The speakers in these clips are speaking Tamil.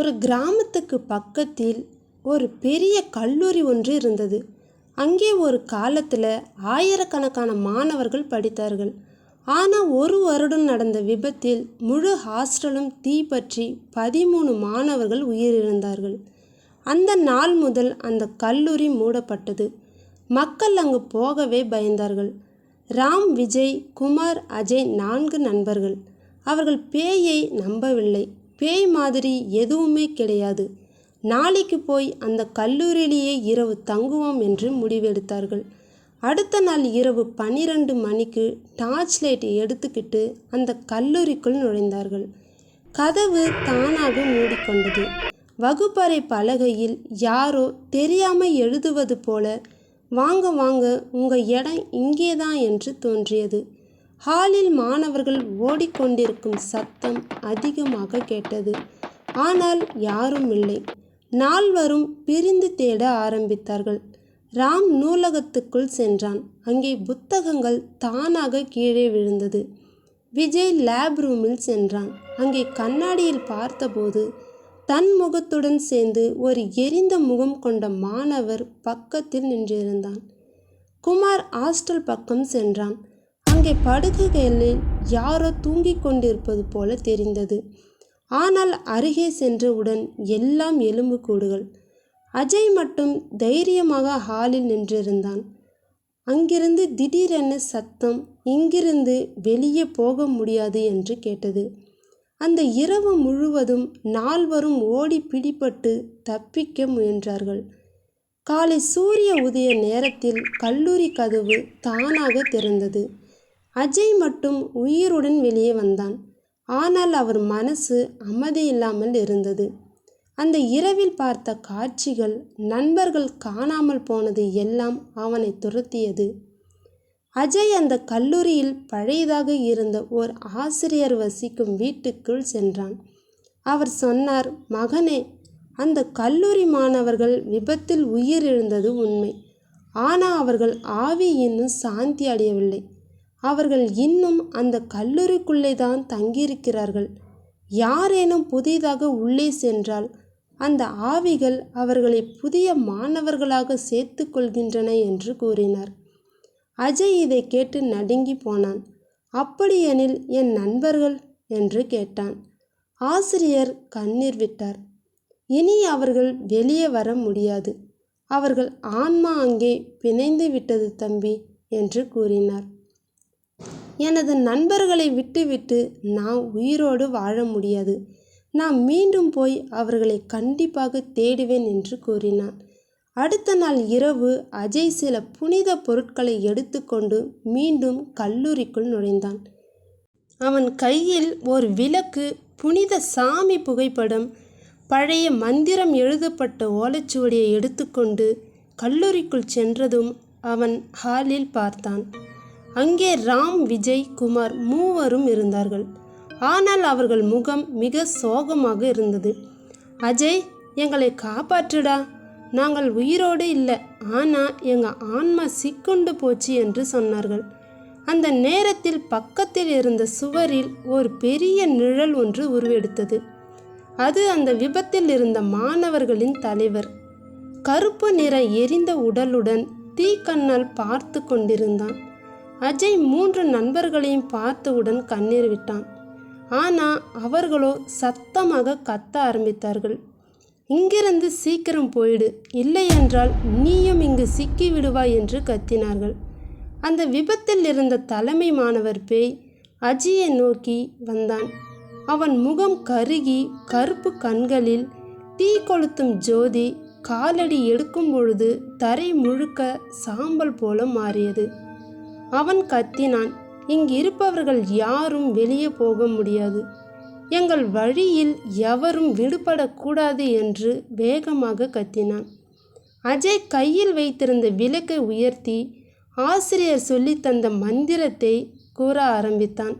ஒரு கிராமத்துக்கு பக்கத்தில் ஒரு பெரிய கல்லூரி ஒன்று இருந்தது. அங்கே ஒரு காலத்தில் ஆயிரக்கணக்கான மாணவர்கள் படித்தார்கள். ஆனால் ஒரு வருடம் நடந்த விபத்தில் முழு ஹாஸ்டலும் தீப்பற்றி பதிமூணு மாணவர்கள் உயிரிழந்தார்கள். அந்த நாள் முதல் அந்த கல்லூரி மூடப்பட்டது. மக்கள் அங்கு போகவே பயந்தார்கள். ராம் விஜய் குமார் அஜய் நான்கு நண்பர்கள். அவர்கள் பேயை நம்பவில்லை. பேய் மாதிரி எதுவுமே கிடையாது. நாளைக்கு போய் அந்த கல்லூரியிலேயே இரவு தங்குவோம் என்று முடிவெடுத்தார்கள். அடுத்த நாள் இரவு பன்னிரண்டு மணிக்கு டார்ச் லைட் எடுத்துக்கிட்டு அந்த கல்லூரிக்குள் நுழைந்தார்கள். கதவு தானாக மூடிக்கொண்டது. வகுப்பறை பலகையில் யாரோ தெரியாமல் எழுதுவது போல வாங்க வாங்க உங்கள் இடம் இங்கே தான் என்று தோன்றியது. ஹாலில் மாணவர்கள் ஓடிக்கொண்டிருக்கும் சத்தம் அதிகமாக கேட்டது. ஆனால் யாரும் இல்லை. நால்வரும் பிரிந்து தேட ஆரம்பித்தார்கள். ராம் நூலகத்துக்குள் சென்றான். அங்கே புத்தகங்கள் தானாக கீழே விழுந்தது. விஜய் லேப் ரூமில் சென்றான். அங்கே கண்ணாடியில் பார்த்தபோது தன் முகத்துடன் சேர்ந்து ஒரு எரிந்த முகம் கொண்ட மாணவர் பக்கத்தில் நின்றிருந்தான். குமார் ஹாஸ்டல் பக்கம் சென்றான். அங்கே படுக்கைகளில் யாரோ தூங்கிக் கொண்டிருப்பது போல தெரிந்தது. ஆனால் அருகே சென்றவுடன் எல்லாம் எலும்புக்கூடுகள் அஜய் மட்டும் தைரியமாக ஹாலில் நின்றிருந்தான். அங்கிருந்து திடீரென சத்தம் இங்கிருந்து வெளியே போக முடியாது என்று கேட்டது. அந்த இரவு முழுவதும் நால்வரும் ஓடி பிடிபட்டு தப்பிக்க முயன்றார்கள். காலை சூரிய உதய நேரத்தில் கல்லூரி கதவு தானாக திறந்தது. அஜய் மட்டும் உயிருடன் வெளியே வந்தான். ஆனால் அவர் மனசு அமைதியில்லாமல் இருந்தது. அந்த இரவில் பார்த்த காட்சிகள் நண்பர்கள் காணாமல் போனது எல்லாம் அவனை துரத்தியது. அஜய் அந்த கல்லூரியில் பழையதாக இருந்த ஓர் ஆசிரியர் வசிக்கும் வீட்டுக்குள் சென்றான். அவர் சொன்னார் மகனே அந்த கல்லூரி மாணவர்கள் விபத்தில் உயிரிழந்தது உண்மை. ஆனால் அவர்கள் ஆவி இன்னும் சாந்தி அடையவில்லை. அவர்கள் இன்னும் அந்த கல்லூரிக்குள்ளே தான் தங்கியிருக்கிறார்கள். யாரேனும் புதிதாக உள்ளே சென்றால் அந்த ஆவிகள் அவர்களை புதிய மாணவர்களாக சேர்த்து கொள்கின்றன என்று கூறினார். அஜய் இதை கேட்டு நடுங்கி போனான். அப்படியெனில் என் நண்பர்கள்? என்று கேட்டான். ஆசிரியர் கண்ணீர் விட்டார். இனி அவர்கள் வெளியே வர முடியாது. அவர்கள் ஆன்மா அங்கே பிணைந்து விட்டது தம்பி என்று கூறினார். எனது நண்பர்களை விட்டுவிட்டு நான் உயிரோடு வாழ முடியாது. நான் மீண்டும் போய் அவர்களை கண்டிப்பாக தேடுவேன் என்று கூறினான். அடுத்த நாள் இரவு அஜய் சில புனித பொருட்களை எடுத்துக்கொண்டு மீண்டும் கல்லூரிக்குள் நுழைந்தான். அவன் கையில் ஒரு விளக்கு புனித சாமி புகைப்படம் பழைய மந்திரம் எழுதப்பட்ட ஓலைச்சுவடியை எடுத்துக்கொண்டு கல்லூரிக்குள் சென்றதும் அவன் ஹாலில் பார்த்தான். அங்கே ராம் விஜய் குமார் மூவரும் இருந்தார்கள். ஆனால் அவர்கள் முகம் மிக சோகமாக இருந்தது. அஜய் எங்களை காப்பாற்றுடா. நாங்கள் உயிரோடு இல்லை. ஆனால் எங்கள் ஆன்மா சிக்குண்டு போச்சு என்று சொன்னார்கள். அந்த நேரத்தில் பக்கத்தில் இருந்த சுவரில் ஒரு பெரிய நிழல் ஒன்று உருவெடுத்தது. அது அந்த விபத்தில் இருந்த மாணவர்களின் தலைவர். கருப்பு நிற எரிந்த உடலுடன் தீக்கண்ணால் பார்த்து கொண்டிருந்தான். அஜய் மூன்று நண்பர்களையும் பார்த்தவுடன் கண்ணீர் விட்டான். ஆனால் அவர்களோ சத்தமாக கத்த ஆரம்பித்தார்கள். இங்கிருந்து சீக்கிரம் போயிடு. இல்லையென்றால் நீயும் இங்கு சிக்கி விடுவாய் என்று கத்தினார்கள். அந்த விபத்தில் இருந்த தலைமை மாணவர் பேய் அஜியை நோக்கி வந்தான். அவன் முகம் கருகி கருப்பு கண்களில் தீ கொளுத்தும் ஜோதி காலடி எடுக்கும் பொழுது தரை முழுக்க சாம்பல் போல மாறியது. அவன் கத்தினான். இங்கிருப்பவர்கள் யாரும் வெளியே போக முடியாது. எங்கள் வழியில் எவரும் விடுபடக்கூடாது என்று வேகமாக கத்தினான். அஜய் கையில் வைத்திருந்த விளக்கை உயர்த்தி ஆசிரியர் சொல்லித்தந்த மந்திரத்தை கூற ஆரம்பித்தான்.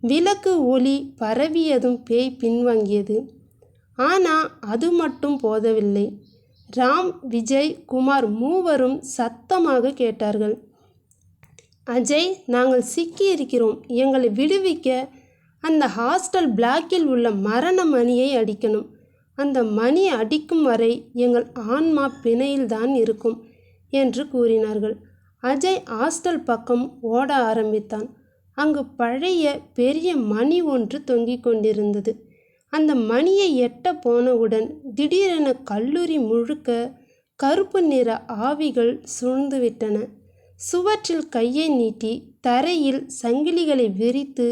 விளக்கு ஒளி பரவியதும் பேய் பின்வாங்கியது. ஆனால் அது மட்டும் போதவில்லை. ராம் விஜய் குமார் மூவரும் சத்தமாக கேட்டார்கள். அஜய் நாங்கள் சிக்கியிருக்கிறோம். எங்களை விடுவிக்க அந்த ஹாஸ்டல் பிளாக்கில் உள்ள மரண மணியை அடிக்கணும். அந்த மணி அடிக்கும் வரை எங்கள் ஆன்மா பிணையில்தான் இருக்கும் என்று கூறினார்கள். அஜய் ஹாஸ்டல் பக்கம் ஓட ஆரம்பித்தான். அங்கு பழைய பெரிய மணி ஒன்று தொங்கிக் கொண்டிருந்தது. அந்த மணியை எட்ட போனவுடன் திடீரென கல்லூரி முழுக்க கருப்பு நிற ஆவிகள் சூழ்ந்துவிட்டன. சுவற்றில் கையை நீட்டி தரையில் சங்கிலிகளை விரித்து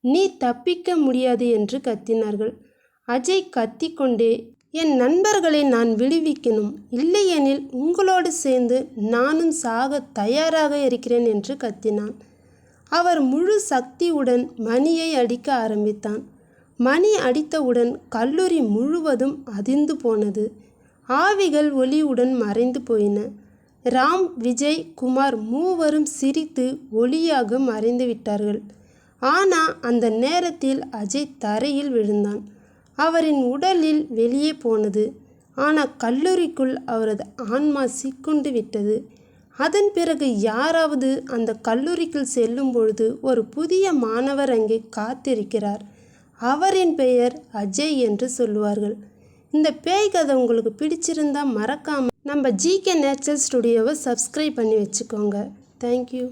நீ தப்பிக்க முடியாது என்று கத்தினார்கள். அஜய் கத்திக்கொண்டே என் நண்பர்களை நான் விடுவிக்கணும். இல்லையெனில் உங்களோடு சேர்ந்து நானும் சாக தயாராக இருக்கிறேன் என்று கத்தினான். அவர் முழு சக்தியுடன் மணியை அடிக்க ஆரம்பித்தான். மணி அடித்தவுடன் கல்லூரி முழுவதும் அதிர்ந்து போனது. ஆவிகள் ஒளியுடன் மறைந்து போயின. ராம் விஜய் குமார் மூவரும் சிரித்து ஒளியாக மறைந்து விட்டார்கள். ஆனா அந்த நேரத்தில் அஜய் தரையில் விழுந்தான். அவரின் உடலில் வெளியே போனது. ஆனால் கல்லூரிக்குள் அவரது ஆன்மா சிக்குண்டு விட்டது. அதன் பிறகு யாராவது அந்த கல்லூரிக்குள் செல்லும் பொழுது ஒரு புதிய மாணவர் அங்கே காத்திருக்கிறார். அவரின் பெயர் அஜய் என்று சொல்லுவார்கள். இந்த பேய் கதை உங்களுக்கு பிடிச்சிருந்தா மறக்காமல் நம்ம ஜிகே நேச்சர் ஸ்டுடியோவை சப்ஸ்கிரைப் பண்ணி வச்சுக்கோங்க. தேங்க்யூ